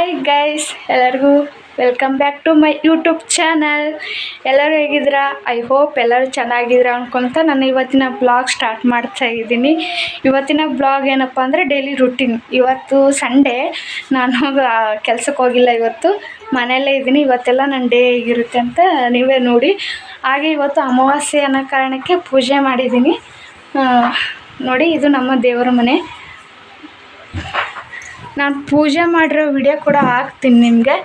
Hi guys ಎಲ್ಲರಿಗೂ welcome back to my YouTube channel ಎಲ್ಲರೂ ಹೇಗಿದ್ದೀರಾ? ಐ ಹೋಪ್ ಎಲ್ಲರೂ ಚೆನ್ನಾಗಿದ್ದೀರಾ ಅನ್ಕೊತ ನಾನು ಇವತ್ತಿನ ಬ್ಲಾಗ್ ಸ್ಟಾರ್ಟ್ ಮಾಡ್ತಾ ಇದ್ದೀನಿ. ಇವತ್ತಿನ ಬ್ಲಾಗ್ ಏನಪ್ಪ ಅಂದರೆ ಡೈಲಿ ರುಟೀನ್ ಇವತ್ತು ಸಂಡೇ ನಾನು ಕೆಲ್ಸಕ್ಕೆ ಹೋಗಿಲ್ಲ ಇವತ್ತು. ಮನೆಯಲ್ಲೇ ಇದ್ದೀನಿ. ಇವತ್ತೆಲ್ಲ ನನ್ನ ಡೇ ಹೇಗಿರುತ್ತೆ ಅಂತ ನೀವೇ ನೋಡಿ. ಹಾಗೆ ಇವತ್ತು ಅಮಾವಾಸ್ಯೆ ಅನ್ನೋ ಕಾರಣಕ್ಕೆ ಪೂಜೆ ಮಾಡಿದ್ದೀನಿ. ನೋಡಿ, ಇದು ನಮ್ಮ ದೇವರ ಮನೆ. ನಾನು ಪೂಜೆ ಮಾಡಿರೋ ವಿಡಿಯೋ ಕೂಡ ಹಾಕ್ತೀನಿ ನಿಮಗೆ.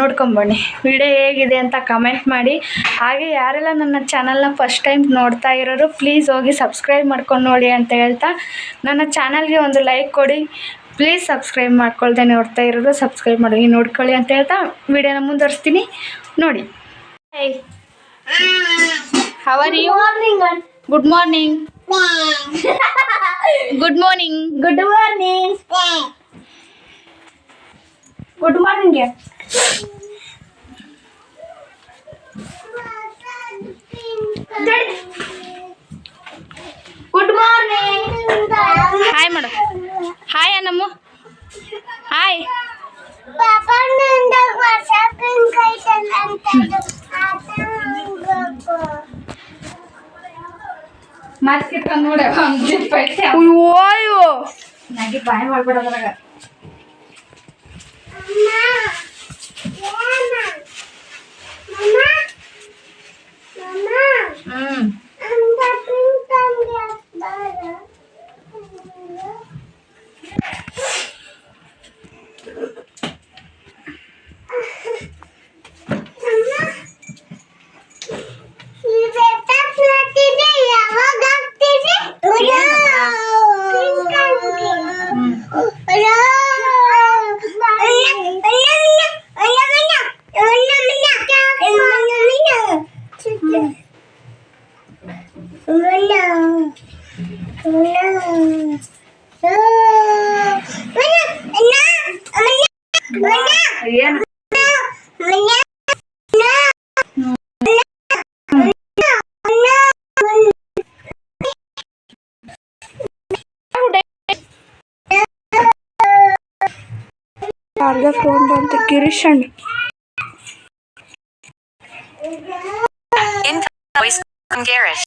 ನೋಡ್ಕೊಂಬನ್ನಿ. ವಿಡಿಯೋ ಹೇಗಿದೆ ಅಂತ ಕಮೆಂಟ್ ಮಾಡಿ. ಹಾಗೆ ಯಾರೆಲ್ಲ ನನ್ನ ಚಾನಲ್ನ ಫಸ್ಟ್ ಟೈಮ್ ನೋಡ್ತಾ ಇರೋರು ಪ್ಲೀಸ್ ಹೋಗಿ ಸಬ್ಸ್ಕ್ರೈಬ್ ಮಾಡ್ಕೊಂಡು ನೋಡಿ ಅಂತ ಹೇಳ್ತಾ. ನನ್ನ ಚಾನಲ್ಗೆ ಒಂದು ಲೈಕ್ ಕೊಡಿ. ಪ್ಲೀಸ್ ಸಬ್ಸ್ಕ್ರೈಬ್ ಮಾಡ್ಕೊಳ್ದೆ ನೋಡ್ತಾ ಇರೋರು ಸಬ್ಸ್ಕ್ರೈಬ್ ಮಾಡಿ ನೋಡ್ಕೊಳ್ಳಿ ಅಂತ ಹೇಳ್ತಾ ವಿಡಿಯೋನ ಮುಂದುವರಿಸ್ತೀನಿ. ನೋಡಿ. How are you good morning good morning good morning good morning good morning hi ಮಾಡು ಹಾಯ್ ಅನ್ನಮ್ಮ ಹಾಯ್ ಮತ್ತೆ ನೋಡಿ ಅಯ್ಯೋ. ನನಗೆ ಬಾಯ್ ಮಾಡ್ಬಿಡೋದ್ರಾಗ ಏನು ಯಾರ್ದ ಫೋನ್ ಬಂತು ಗಿರೀಶ್ ಅಣ್ಣ Incoming voice from Garish.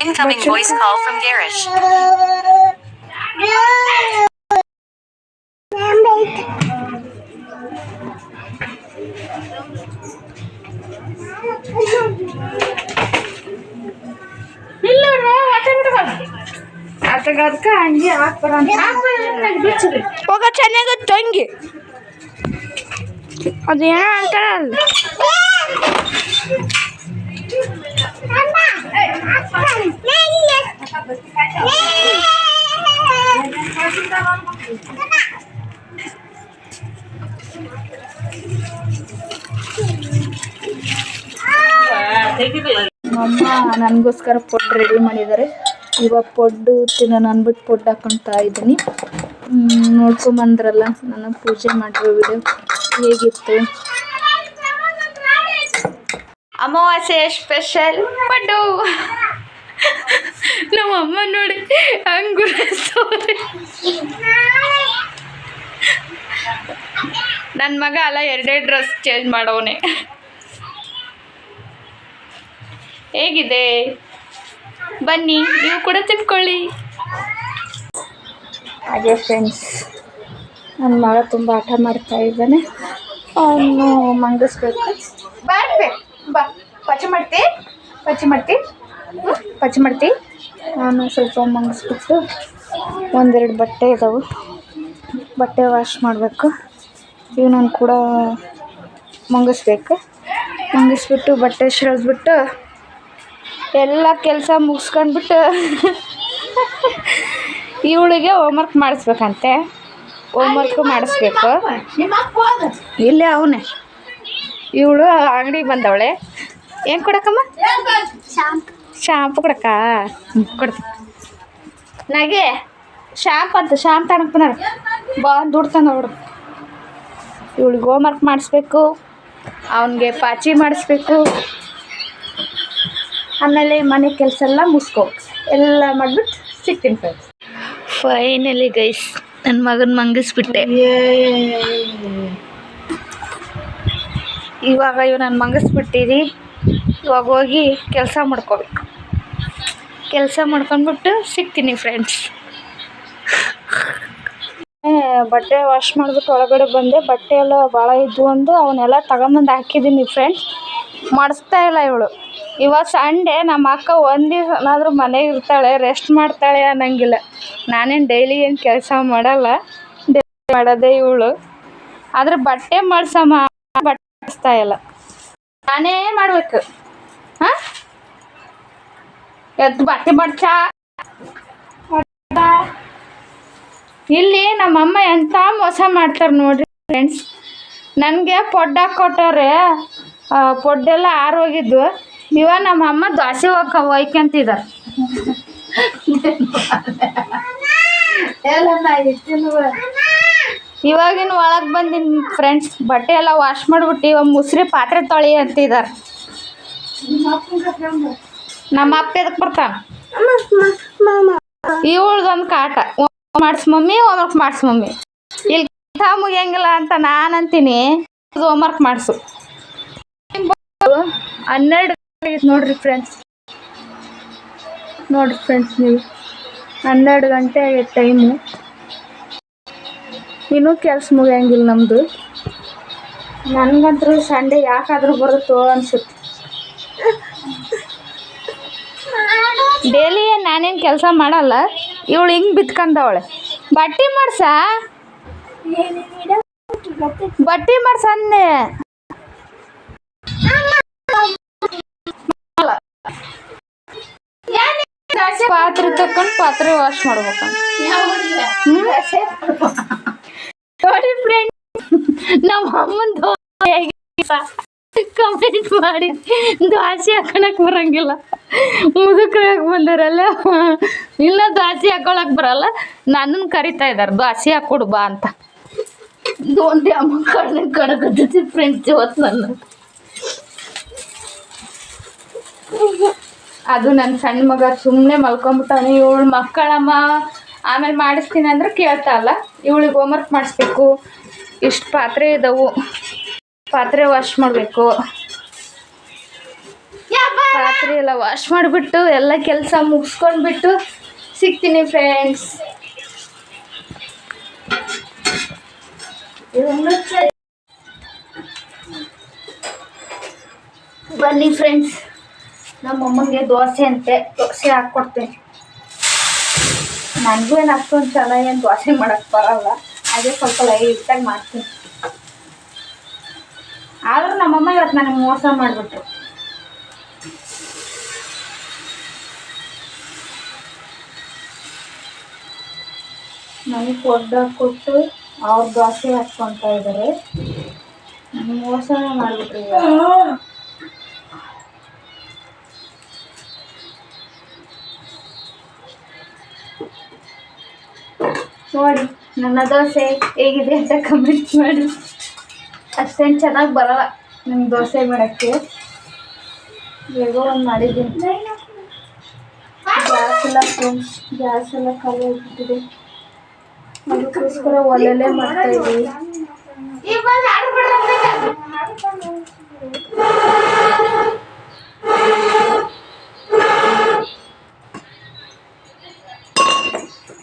Incoming voice call from Garish. ಅದಕ್ಕ ಅದಕ್ಕ ಹಂಗೆ ಹಾಕ್ಬಾರ ಹೋಗ ಚೆನ್ನಾಗತ್ತು ಹಂಗೆ ಅದೇನೋ ಅಂತಾರಲ್ಲ ಅಮ್ಮ ನನಗೋಸ್ಕರ ಪೊಡ್ ರೆಡಿ ಮಾಡಿದ್ದಾರೆ. ಇವಾಗ ಪೊಡ್ಡು ತಿನ್ನೋಣ ಅಂದ್ಬಿಟ್ಟು ಪೊಡ್ ಹಾಕೊತಾ ಇದ್ದೀನಿ. ನೋಡ್ಕೊಂಬಂದ್ರಲ್ಲ, ನಾನು ಪೂಜೆ ಮಾಡಿರೋ ವಿಡಿಯೋ ಹೇಗಿತ್ತು? ಅಮಾವಾಸ್ಯೆ ಸ್ಪೆಷಲ್ ಪಡ್ಡು. ನಮ್ಮ ಅಮ್ಮ ನೋಡಿ ಹಂಗೂ ನನ್ನ ಮಗ ಅಲ್ಲ, ಎರಡೇ ಡ್ರೆಸ್ ಚೇಂಜ್ ಮಾಡೋವನೆ. ಹೇಗಿದೆ? ಬನ್ನಿ ನೀವು ಕೂಡ ತಿನ್ಕೊಳ್ಳಿ. ಹಾಗೆ ಫ್ರೆಂಡ್ಸ್ ನನ್ನ ಮಗ ತುಂಬ ಆಟ ಮಾಡ್ತಾ ಇದ್ದಾನೆ. ಅವನು ಮಂಗಿಸ್ಬೇಕು. ಬರ್ಬೇ ಬಾ ಪಚ್ಚ ಮಾಡ್ತಿ ಪಚ್ಚ ಮಾಡ್ತಿ ಪಚ್ಚ ಮಾಡ್ತಿ. ನಾನು ಸ್ವಲ್ಪ ಮಂಗಿಸ್ಬಿಟ್ಟು ಒಂದೆರಡು ಬಟ್ಟೆ ಇದಾವೆ. ಬಟ್ಟೆ ವಾಶ್ ಮಾಡಬೇಕು. ಇವನನ್ನು ಕೂಡ ಮಂಗಿಸ್ಬೇಕು. ಮಂಗಿಸ್ಬಿಟ್ಟು ಬಟ್ಟೆ ಶಿಳಿದ್ಬಿಟ್ಟು ಎಲ್ಲ ಕೆಲಸ ಮುಗಿಸ್ಕೊಂಡ್ಬಿಟ್ಟು ಇವಳಿಗೆ ಹೋಮ್ವರ್ಕ್ ಮಾಡಿಸ್ಬೇಕಂತೆ. ಹೋಮ್ವರ್ಕ್ ಮಾಡಿಸ್ಬೇಕು. ಇಲ್ಲೇ ಅವನೇ. ಇವಳು ಅಂಗಡಿಗೆ ಬಂದವಳೆ. ಏನು ಕೊಡಕ್ಕಮ್ಮ? ಶಾಂಪು ಕೊಡಕ್ಕ? ಕೊಡ್ತೀನಿ. ನಾಗೆ, ಶಾಂಪ್ ಅಂತ, ಶಾಂಪ್ ಬನ್ನಾರ ಬಾ, ದುಡ್ಡು ತಂದ ನೋಡು. ಇವಳಿಗೆ ಹೋಮ್ವರ್ಕ್ ಮಾಡಿಸ್ಬೇಕು. ಅವನಿಗೆ ಪಾಚಿ ಮಾಡಿಸ್ಬೇಕು. ಆಮೇಲೆ ಮನೆ ಕೆಲಸ ಎಲ್ಲ ಮುಗಿಸ್ಕೊ. ಎಲ್ಲ ಮಾಡಿಬಿಟ್ಟು ಸಿಗ್ತೀನಿ ಫ್ರೆಂಡ್ಸ್ ಫೈನಲಿ ಗೈಸ್ ನನ್ನ ಮಗನ ಮಂಗಿಸ್ಬಿಟ್ಟೆ. ಇವಾಗ ಇವ್ ನಾನು ಮಂಗಿಸ್ಬಿಟ್ಟಿರಿ ಇವಾಗ ಹೋಗಿ ಕೆಲಸ ಮಾಡ್ಕೋಬೇಕು. ಕೆಲಸ ಮಾಡ್ಕೊಂಡ್ಬಿಟ್ಟು ಸಿಗ್ತೀನಿ ಫ್ರೆಂಡ್ಸ್ ಬಟ್ಟೆ ವಾಶ್ ಮಾಡಿಬಿಟ್ಟು ಒಳಗಡೆ ಬಂದೆ. ಬಟ್ಟೆ ಎಲ್ಲ ಭಾಳ ಇದ್ವು ಅಂದು ಅವನ್ನೆಲ್ಲ ತಗೊಂಬಂದು ಹಾಕಿದ್ದೀನಿ ಫ್ರೆಂಡ್ಸ್ ಮಾಡಿಸ್ತಾ ಇಲ್ಲ ಇವಳು. ಇವಾಗ ಸಂಡೇ ನಮ್ಮ ಅಕ್ಕ ಒಂದು ದಿವಸನಾದ್ರೂ ಮನೆಗೆ ಇರ್ತಾಳೆ ರೆಸ್ಟ್ ಮಾಡ್ತಾಳೆ ಅನ್ನಂಗಿಲ್ಲ. ನಾನೇನು ಡೈಲಿ ಏನು ಕೆಲಸ ಮಾಡಲ್ಲ. ಡೈಲಿ ಮಾಡೋದೇ ಇವಳು. ಆದ್ರೆ ಬಟ್ಟೆ ಮಾಡ್ಸಮ್ಮ ಬಟ್ಟೆ ಮಾಡಿಸ್ತಾ ಇಲ್ಲ. ನಾನೇ ಮಾಡ್ಬೇಕು? ಹಾಂ? ಎದ್ದು ಬಟ್ಟೆ ಮಡ್ಚ. ಇಲ್ಲಿ ನಮ್ಮಮ್ಮ ಎಂಥ ಮೋಸ ಮಾಡ್ತಾರೆ ನೋಡ್ರಿ ಫ್ರೆಂಡ್ಸ್ ನನಗೆ ಪೊಡ್ಡ ಕೊಟ್ಟವ್ರೆ. ಪೊಡ್ಡೆಲ್ಲ ಆರೋಗಿದ್ವು. ಇವಾಗ ನಮ್ಮ ಅಮ್ಮ ದೋಸೆ ಹೋಗ ಒಯ್ಕೊಂತಿದ್ದಾರೆ ಇವಾಗಿನ ಒಳಗೆ ಬಂದಿನ ಫ್ರೆಂಡ್ಸ್ ಬಟ್ಟೆ ಎಲ್ಲ ವಾಶ್ ಮಾಡಿಬಿಟ್ಟು ಇವಾಗ ಮುಸ್ರಿ ಪಾತ್ರೆ ತೊಳಿ ಅಂತಿದ್ದಾರೆ ನಮ್ಮ ಅಪ್ಪ ಎದಕ್ಕೆ ಬರ್ತಾನೆ? ಇವಳ್ದೊಂದು ಕಾಟ ಮಾಡ್ಸ ಮಮ್ಮಿ ಹೋಮ್ವರ್ಕ್ ಮಾಡ್ಸ ಮಮ್ಮಿ. ಇಲ್ಲಿ ಮುಗಿಯಂಗಿಲ್ಲ ಅಂತ ನಾನು ಅಂತೀನಿ ಹೋಮ್ವರ್ಕ್ ಮಾಡಿಸು. ಹನ್ನೆರಡು ಗಂಟೆ ನೋಡ್ರಿ ಫ್ರೆಂಡ್ಸ್ ನೋಡ್ರಿ ಫ್ರೆಂಡ್ಸ್ ನೀವು. ಹನ್ನೆರಡು ಗಂಟೆ ಆಗೈತೆ ಟೈಮು ಇನ್ನೂ ಕೆಲಸ ಮುಗಿಯಂಗಿಲ್ಲ ನಮ್ಮದು ನನಗಂತೂ ಸಂಡೇ ಯಾಕಾದರೂ ಬರುತ್ತೋ ಅನ್ಸುತ್ತೆ. ಡೇಲಿ ನಾನೇನು ಕೆಲಸ ಮಾಡಲ್ಲ. ಇವಳು ಹಿಂಗೆ ಬಿತ್ಕೊಂಡವಳೆ ಬಟ್ಟೆ ಮಾಡ್ಸ? ಬಟ್ಟೆ ಮಾಡ್ಸ ಅಂದೆ ಪಾತ್ರೆ ತಕೊಂಡು ಪಾತ್ರೆ ವಾಶ್ ಮಾಡ್ಬೇಕಂತ ಫ್ರೆಂಡ್ ನಮ್ಮ ಅಮ್ಮನ ಕಂಪ್ಲೀಟ್ ಮಾಡಿ ದ್ವಾಸಿ ಹಾಕೊಳಕ್ ಬರಂಗಿಲ್ಲ. ಮುದುಕರಾಗ ಬಂದಾರಲ್ಲ, ಇಲ್ಲ ದ್ವಾಸಿ ಹಾಕೊಳಕ್ ಬರಲ್ಲ ನನ್ನನ್ನು ಕರಿತಾ ಇದಾರೆ, ದ್ವಾಸಿ ಹಾಕೊಡು ಬಾ ಅಂತ. ಒಂದೇ ಅಮ್ಮ ಕಣ್ಣು ಕಡಗತ್ತೈತಿ ಫ್ರೆಂಡ್ಸ್ ಇವತ್ತು ನನ್ನ. ಅದು ನನ್ನ ಸಣ್ಣ ಮಗ ಸುಮ್ಮನೆ ಮಲ್ಕೊಂಬಿಟ್ಟವನು. ಇವಳು ಮಕ್ಕಳಮ್ಮ ಆಮೇಲೆ ಮಾಡಿಸ್ತೀನಿ ಅಂದ್ರೆ ಕೇಳ್ತಾ ಅಲ್ಲ ಇವಳಿಗೆ ಹೋಮ್ವರ್ಕ್ ಮಾಡಿಸ್ಬೇಕು. ಇಷ್ಟು ಪಾತ್ರೆ ಇದಾವು. ಪಾತ್ರೆ ವಾಶ್ ಮಾಡಬೇಕು. ಪಾತ್ರೆ ಎಲ್ಲ ವಾಶ್ ಮಾಡಿಬಿಟ್ಟು ಎಲ್ಲ ಕೆಲಸ ಮುಗಿಸ್ಕೊಂಡ್ಬಿಟ್ಟು ಸಿಗ್ತೀನಿ ಫ್ರೆಂಡ್ಸ್ ಬನ್ನಿ ಫ್ರೆಂಡ್ಸ್ ನಮ್ಮ ಅಮ್ಮಂಗೆ ದೋಸೆ ಅಂತೆ, ದೋಸೆ ಹಾಕ್ಕೊಡ್ತೀನಿ. ನನಗೂ ಏನು ಅಷ್ಟೊಂದು ಚೆನ್ನಾಗಿ ಏನು ದೋಸೆ ಮಾಡೋಕ್ಕೆ ಬರಲ್ಲ ಅದೇ ಸ್ವಲ್ಪ ಲೈಟಾಗಿ ಮಾಡ್ತೀನಿ. ಆದರೂ ನಮ್ಮಮ್ಮ ಇವತ್ತು ನನಗೆ ಮೋಸ ಮಾಡಿಬಿಟ್ರು. ನನಗೆ ಕೊಡ್ಡ ಕೊಟ್ಟು ಅವ್ರ ದೋಸೆ ಹಾಕ್ಕೊತಾ ಇದ್ದಾರೆ ಮೋಸನೇ ಮಾಡಿಬಿಟ್ರು ನೋಡಿ, ನನ್ನ ದೋಸೆ ಹೇಗಿದೆ ಅಂತ ಕಮೆಂಟ್ ಮಾಡಿ. ಅಷ್ಟೇನು ಚೆನ್ನಾಗಿ ಬರಲ್ಲ ನಂಗೆ ದೋಸೆ ಮಾಡೋಕ್ಕೆ. ಹೇಗೋ ಒಂದು ಮಾಡಿದ್ದೀನಿ. ಗ್ಯಾಸ್ ಎಲ್ಲ ಗ್ಯಾಸ್ ಎಲ್ಲ ಖಾಲಿ ಆಗಿಬಿಟ್ಟಿದೆ. ಅದಕ್ಕೋಸ್ಕರ ಒಲೆಯಲ್ಲೇ ಮಾಡ್ತಾ ಇದ್ದೀವಿ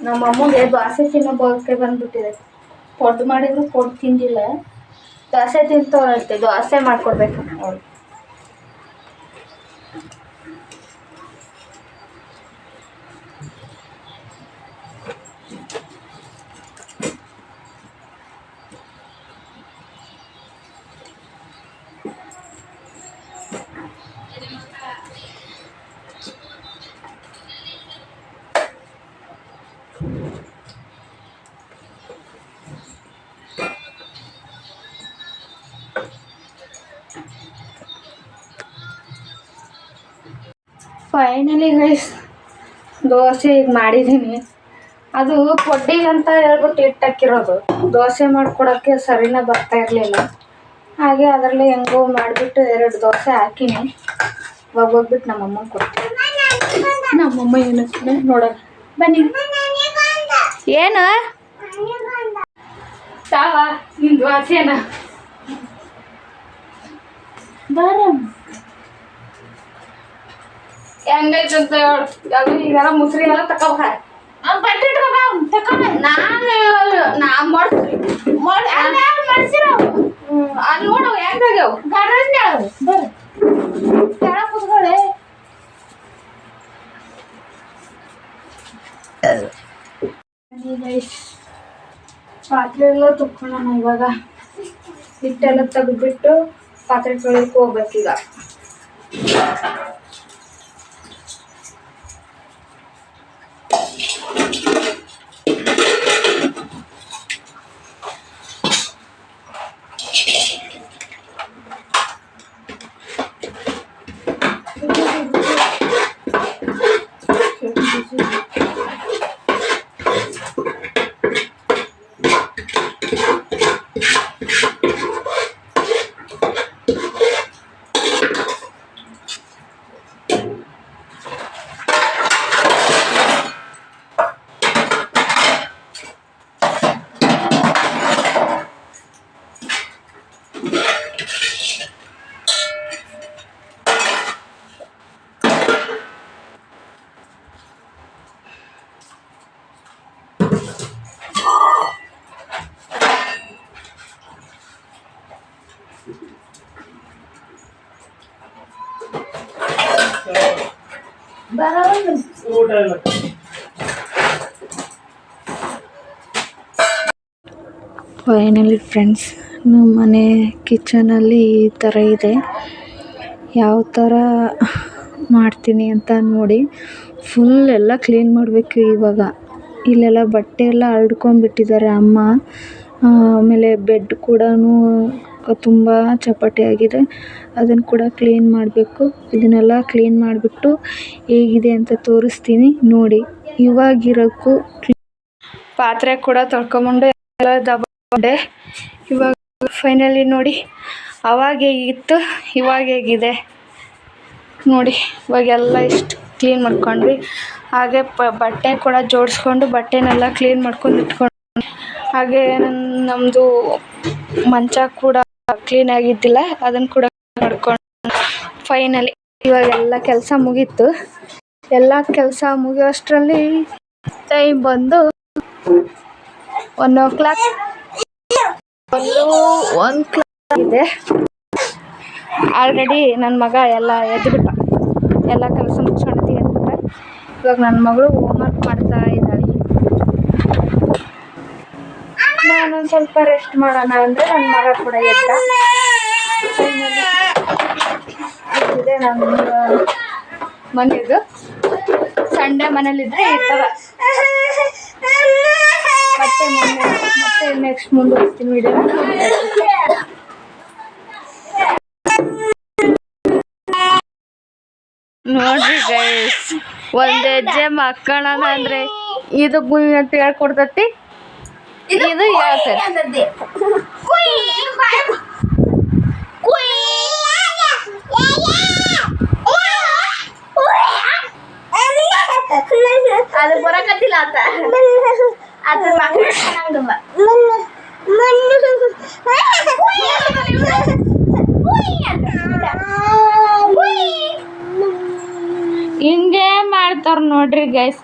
ನಮ್ಮ ಅಮ್ಮಗೆ ದೋಸೆ ತಿನ್ನೋ ಬಗ್ಗೆ ಬಂದ್ಬಿಟ್ಟಿದೆ. ಕೊಡ್ದು ಮಾಡಿದ್ರು ಕೊಟ್ಟು ತಿಂದಿಲ್ಲ. ದೋಸೆ ತಿಂತವ್ರಂತೆ, ದೋಸೆ ಮಾಡ್ಕೊಡ್ಬೇಕು ಅವ್ಳು ಫೈನಲಿ ಗೈಸ್ ದೋಸೆ ಈಗ ಮಾಡಿದ್ದೀನಿ ಅದು ಪೊಡ್ಡಿಗೆ ಅಂತ ಹೇಳ್ಬಿಟ್ಟು ಇಟ್ಟಾಕಿರೋದು ದೋಸೆ ಮಾಡ್ಕೊಡೋಕ್ಕೆ ಸರಿನ ಬರ್ತಾ ಇರಲಿಲ್ಲ. ಹಾಗೆ ಅದರಲ್ಲಿ ಹೆಂಗೋ ಮಾಡಿಬಿಟ್ಟು ಎರಡು ದೋಸೆ ಹಾಕಿನಿ. ಇವಾಗ ಹೋಗ್ಬಿಟ್ಟು ನಮ್ಮಮ್ಮ ಕೊಡ್ತೀನಿ. ನಮ್ಮಮ್ಮ ಏನಕ್ಕೆ ನೋಡೋಣ. ಬನ್ನಿ. ಏನು? ತಾವ ನಿಂದು ಆಸೆನ ಹೆಂಗೈತೆ ಅಂತ ಹೇಳು ಅದು ಈಗೆಲ್ಲ ಮುಸ್ರಿ ಎಲ್ಲ ತಗೋಬ ಬಟ್ಟೆ ನಾನು ನಾ ಮಾಡ್ತೀನಿ ಅಲ್ಲಿ ನೋಡು ಹೆಂಗಾಗ್ಯಾವ ಕೆಳಗೆ ಕುತ್ಕೊಳ್ಳಿ ಪಾತ್ರೆ ಎಲ್ಲ ತುಕ್ಕೊಳ್ಳೋಣ ಇವಾಗ ಹಿಟ್ಟೆಲ್ಲ ತೆಗೆದ್ಬಿಟ್ಟು ಪಾತ್ರೆ ತೊಳೆಯಕ್ಕೆ ಹೋಗ್ಬೇಕೀಗ ಫೈನಲಿ ಫ್ರೆಂಡ್ಸ್ ನಮ್ಮ ಮನೆ ಕಿಚನಲ್ಲಿ ಈ ಥರ ಇದೆ. ಯಾವ ಥರ ಮಾಡ್ತೀನಿ ಅಂತ ನೋಡಿ ಫುಲ್ ಎಲ್ಲ ಕ್ಲೀನ್ ಮಾಡಬೇಕು ಇವಾಗ. ಇಲ್ಲೆಲ್ಲ ಬಟ್ಟೆ ಎಲ್ಲ ಹರಡ್ಕೊಂಡ್ಬಿಟ್ಟಿದ್ದಾರೆ ಅಮ್ಮ. ಆಮೇಲೆ ಬೆಡ್ ಕೂಡ ತುಂಬ ಚಪ್ಪಟೆ ಆಗಿದೆ. ಅದನ್ನು ಕೂಡ ಕ್ಲೀನ್ ಮಾಡಬೇಕು. ಇದನ್ನೆಲ್ಲ ಕ್ಲೀನ್ ಮಾಡಿಬಿಟ್ಟು ಹೇಗಿದೆ ಅಂತ ತೋರಿಸ್ತೀನಿ. ನೋಡಿ ಇವಾಗಿರೋಕ್ಕೂ ಪಾತ್ರೆ ಕೂಡ ತೊಳ್ಕೊಂಬಂಡೆ ಎಲ್ಲ ದಬ್ಬೆ ಇವಾಗ ಫೈನಲಿ ನೋಡಿ, ಅವಾಗ ಹೇಗಿತ್ತು ಇವಾಗ ಹೇಗಿದೆ. ನೋಡಿ, ಇವಾಗೆಲ್ಲ ಇಷ್ಟು ಕ್ಲೀನ್ ಮಾಡ್ಕೊಂಡ್ವಿ. ಹಾಗೆ ಪ, ಬಟ್ಟೆ ಕೂಡ ಜೋಡಿಸ್ಕೊಂಡು, ಬಟ್ಟೆನೆಲ್ಲ ಕ್ಲೀನ್ ಮಾಡ್ಕೊಂಡು ಇಟ್ಕೊಂಡು ಹಾಗೆ ನಮ್ಮದು ಮಂಚ ಕೂಡ ಕ್ಲೀನ್ ಆಗಿದ್ದಿಲ್ಲ ಅದನ್ನ ಕೂಡ ಮಾಡ್ಕೊಂಡು ಫೈನಲಿ ಇವಾಗೆಲ್ಲ ಕೆಲಸ ಮುಗೀತು. ಎಲ್ಲ ಕೆಲಸ ಮುಗಿಯೋಷ್ಟರಲ್ಲಿ ಟೈಮ್ ಬಂದು ಒನ್ ಓ ಕ್ಲಾಕ್ ಒಂದು ಒನ್ ಕ್ಲಾಕ್ ಇದೆ ಆಲ್ರೆಡಿ ನನ್ನ ಮಗ ಎಲ್ಲ ಎದ್ಬಿಟ್ಟ. ಎಲ್ಲ ಕೆಲಸ ಮುಗಿಸ್ಕೊಂಡಿದ್ದೀನಿ ಎದ್ಬಿಟ್ಟ ಇವಾಗ ನನ್ನ ಮಗಳು ಹೋಮ್ವರ್ಕ್ ಮಾಡ್ತಾ ನಾನೊಂದು ಸ್ವಲ್ಪ ರೆಸ್ಟ್ ಮಾಡೋಣ ಅಂದರೆ ನನ್ನ ಮಗ ಕೂಡ ಎದ್ದ. ಇದೆ ಮನೆದು ಸಂಡೇ ಮನೇಲಿದ್ರೆ ಮತ್ತೆ ಮುಂದೆ ಮತ್ತೆ ನೆಕ್ಸ್ಟ್ ಮುಂದುವರಿಸ್ತೀನಿ ವಿಡಿಯೋನ ನೋಡ್ರಿ ಗೈಸ್ ಒಂದ್ ಹೆಜ್ಜೆ ಮಕ್ಕಳನ ಅಂದ್ರೆ ಇದು ಗುಯ್ ಅಂತ ಹೇಳ್ಕೊಡ್ತತಿ. ಇದು ಹೇಳ್ತೈತಿ ಅದು ಬರಕತ್ತಿಲ್ಲ ಆತ ಅದ್ರ ಮಕ್ಕಳು ಚೆನ್ನಾಗವ ಹಿಂಗೆ ಮಾಡ್ತಾರ ನೋಡ್ರಿ ಗೈಸ್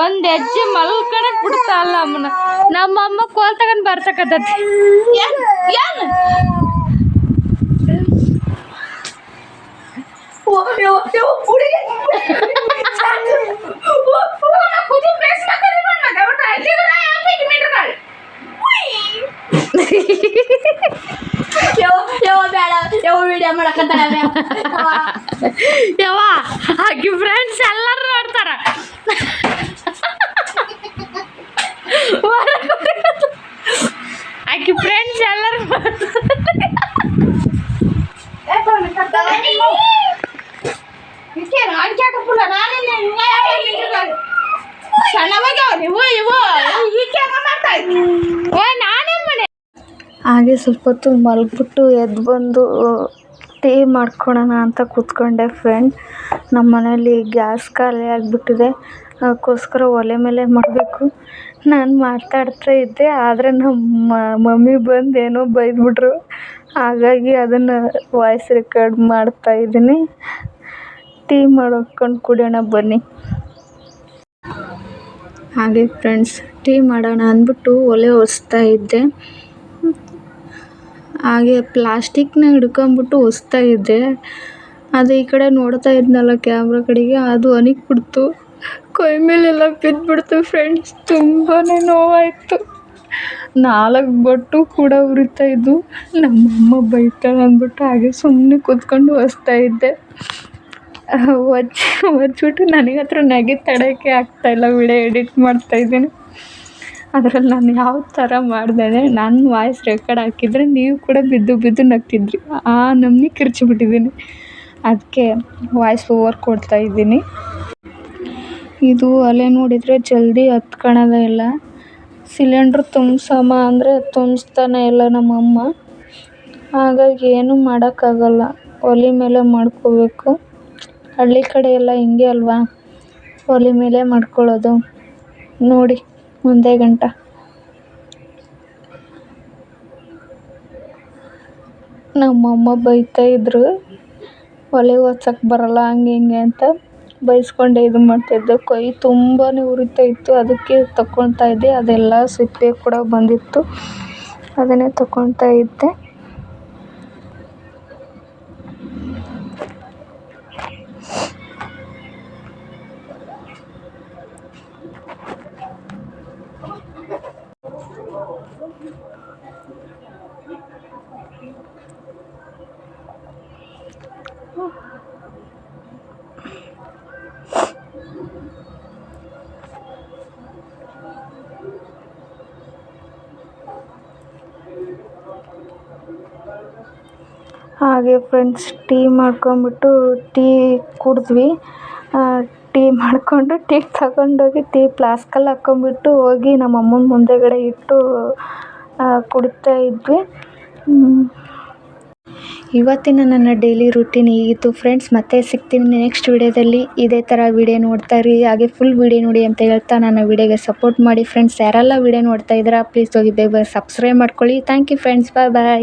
ಒಂದ್ ಹೆಜ್ಜೆ ಮಲ್ಕಣಕ್ ಬಿಡ್ತಾ ಅಲ್ಲ ಅಮ್ಮನ. ನಮ್ಮ ಅಮ್ಮ ಕೋಲ್ ತಗೊಂಡ್ ಬರ್ತಕತ್ತತಿ ಏನ್ ಏನ್? ವಿಡಿಯೋ ಮಾಡಕತ್ತಾಳ ಯವ್ವ ಆಕಿ ಫ್ರೆಂಡ್ಸ್ ಎಲ್ಲರೂ ನೋಡ್ತಾರ. ಆಕಿ ಫ್ರೆಂಡ್ಸ್ ಎಲ್ಲರೂ ಹಾಗೆ ಸ್ವಲ್ಪ ಹೊತ್ತು ಮಲ್ಬಿಟ್ಟು ಎದ್ದು ಬಂದು ಟೀ ಮಾಡ್ಕೊಳೋಣ ಅಂತ ಕೂತ್ಕೊಂಡೆ ಫ್ರೆಂಡ್ ನಮ್ಮ ಮನೇಲಿ ಗ್ಯಾಸ್ ಖಾಲಿ ಆಗಿಬಿಟ್ಟಿದೆ ಅದಕ್ಕೋಸ್ಕರ ಒಲೆ ಮೇಲೆ ಮಾಡಬೇಕು. ನಾನು ಮಾತಾಡ್ತಾ ಇದ್ದೆ, ಆದರೆ ನಮ್ಮ ಮಮ್ಮಿ ಬಂದು ಏನೋ ಬೈದ್ಬಿಟ್ರು. ಹಾಗಾಗಿ ಅದನ್ನು ವಾಯ್ಸ್ ರೆಕಾರ್ಡ್ ಮಾಡ್ತಾ ಇದ್ದೀನಿ. ಟೀ ಮಾಡ್ಕೊಂಡು ಕುಡಿಯೋಣ ಬನ್ನಿ. ಹಾಗೆ ಫ್ರೆಂಡ್ಸ್ ಟೀ ಮಾಡೋಣ ಅಂದ್ಬಿಟ್ಟು ಒಲೆ ಒರೆಸ್ತಾ ಇದ್ದೆ. ಹಾಗೆ ಪ್ಲಾಸ್ಟಿಕ್ನ ಹಿಡ್ಕೊಂಬಿಟ್ಟು ಒರೆಸ್ತಾ ಇದ್ದೆ. ಅದು ಈ ಕಡೆ ನೋಡ್ತಾ ಇದ್ನಲ್ಲ ಕ್ಯಾಮ್ರಾ ಕಡೆಗೆ, ಅದು ಅನಿಕ್ಬಿಡ್ತು. ಕೈ ಮೇಲೆಲ್ಲ ಬಿದ್ದುಬಿಡ್ತು ಫ್ರೆಂಡ್ಸ್ ತುಂಬಾ ನೋವಾಯಿತು. ನಾಲ್ಕು ಬಟ್ಟು ಕೂಡ ಉರಿತಾ ಇದ್ವು. ನಮ್ಮಮ್ಮ ಬೈತಾಳೆ ಅಂದ್ಬಿಟ್ಟು ಹಾಗೆ ಸುಮ್ಮನೆ ಕೂತ್ಕೊಂಡು ಒರೆಸ್ತಾ ಇದ್ದೆ. ಒಚ್ಚ ಒಚ್ಬಿಟ್ಟು ನನಗೆ ಹತ್ರ ನಗೆ ತಡೆಯೋಕ್ಕೆ ಆಗ್ತಾಯಿಲ್ಲ ವಿಡಿಯೋ ಎಡಿಟ್ ಮಾಡ್ತಾಯಿದ್ದೀನಿ ಅದರಲ್ಲಿ ನಾನು ಯಾವ ಥರ ಮಾಡಿದೆ ನನ್ನ ವಾಯ್ಸ್ ರೆಕಾರ್ಡ್ ಹಾಕಿದರೆ ನೀವು ಕೂಡ ಬಿದ್ದು ಬಿದ್ದು ನಗ್ತಿದ್ರಿ. ಆ ನಮ್ನಿ ಕಿರ್ಚಿಬಿಟ್ಟಿದ್ದೀನಿ. ಅದಕ್ಕೆ ವಾಯ್ಸ್ ಓವರ್ ಕೊಡ್ತಾ ಇದ್ದೀನಿ. ಇದು ಒಲೆ ನೋಡಿದರೆ ಜಲ್ದಿ ಹತ್ಕೊಳೋದೇ ಇಲ್ಲ ಸಿಲಿಂಡ್ರ್ ತುಂಬ್ಸಮ್ಮ ಅಂದರೆ ತುಂಬಿಸ್ತಾನೆ ಇಲ್ಲ ನಮ್ಮಮ್ಮ. ಹಾಗಾಗಿ ಏನೂ ಮಾಡೋಕ್ಕಾಗಲ್ಲ. ಒಲೆ ಮೇಲೆ ಮಾಡ್ಕೋಬೇಕು. ಹಳ್ಳಿ ಕಡೆ ಎಲ್ಲ ಹಿಂಗೆ ಅಲ್ವಾ? ಒಲೆ ಮೇಲೆ ಮಾಡ್ಕೊಳ್ಳೋದು. ನೋಡಿ ಒಂದೇ ಗಂಟ. ನಮ್ಮಮ್ಮ ಬೈತಾ ಇದ್ರು, ಒಲೆ ಹೊತ್ಸಕ್ಕೆ ಬರಲ್ಲ, ಹಂಗೆ ಹಿಂಗೆ ಅಂತ. ಬೈಸ್ಕೊಂಡೆ ಇದು ಮಾಡ್ತಾಯಿದ್ದೆ ಕೈ ತುಂಬಾ ಉರಿತಾ ಇತ್ತು. ಅದಕ್ಕೆ ತಗೊಳ್ತಾ ಇದ್ದೆ. ಅದೆಲ್ಲ ಸಿಪ್ಪೆ ಕೂಡ ಬಂದಿತ್ತು. ಅದನ್ನೇ ತಗೊಳ್ತಾ ಇದ್ದೆ. ಹಾಗೆ ಫ್ರೆಂಡ್ಸ್ ಟೀ ಮಾಡ್ಕೊಂಬಿಟ್ಟು ಟೀ ಕುಡಿದ್ವಿ. ಟೀ ಮಾಡಿಕೊಂಡು ಟೀ ತಗೊಂಡೋಗಿ ಟೀ ಫ್ಲಾಸ್ಕಲ್ಲಿ ಹಾಕ್ಕೊಂಬಿಟ್ಟು ಹೋಗಿ ನಮ್ಮ ಅಮ್ಮನ ಮುಂದೆಗಡೆ ಇಟ್ಟು ಕುಡಿತಾ ಇದ್ವಿ. ಇವತ್ತಿನ ನನ್ನ ಡೈಲಿ ರೂಟೀನ್ ಹೀಗಿತ್ತು. ಫ್ರೆಂಡ್ಸ್ ಮತ್ತೆ ಸಿಗ್ತೀನಿ ನೆಕ್ಸ್ಟ್ ವಿಡಿಯೋದಲ್ಲಿ. ಇದೇ ಥರ ವಿಡಿಯೋ ನೋಡ್ತಾ ಇರಿ. ಹಾಗೆ ಫುಲ್ ವಿಡಿಯೋ ನೋಡಿ ಅಂತ ಹೇಳ್ತಾ ನನ್ನ ವಿಡಿಯೋಗೆ ಸಪೋರ್ಟ್ ಮಾಡಿ. ಫ್ರೆಂಡ್ಸ್ ಯಾರೆಲ್ಲ ವಿಡಿಯೋ ನೋಡ್ತಾ ಇದ್ದೀರಾ ಪ್ಲೀಸ್ ಹೋಗಿ ಬೇಗ ಸಬ್ಸ್ಕ್ರೈಬ್ ಮಾಡ್ಕೊಳ್ಳಿ. Thank you friends bye bye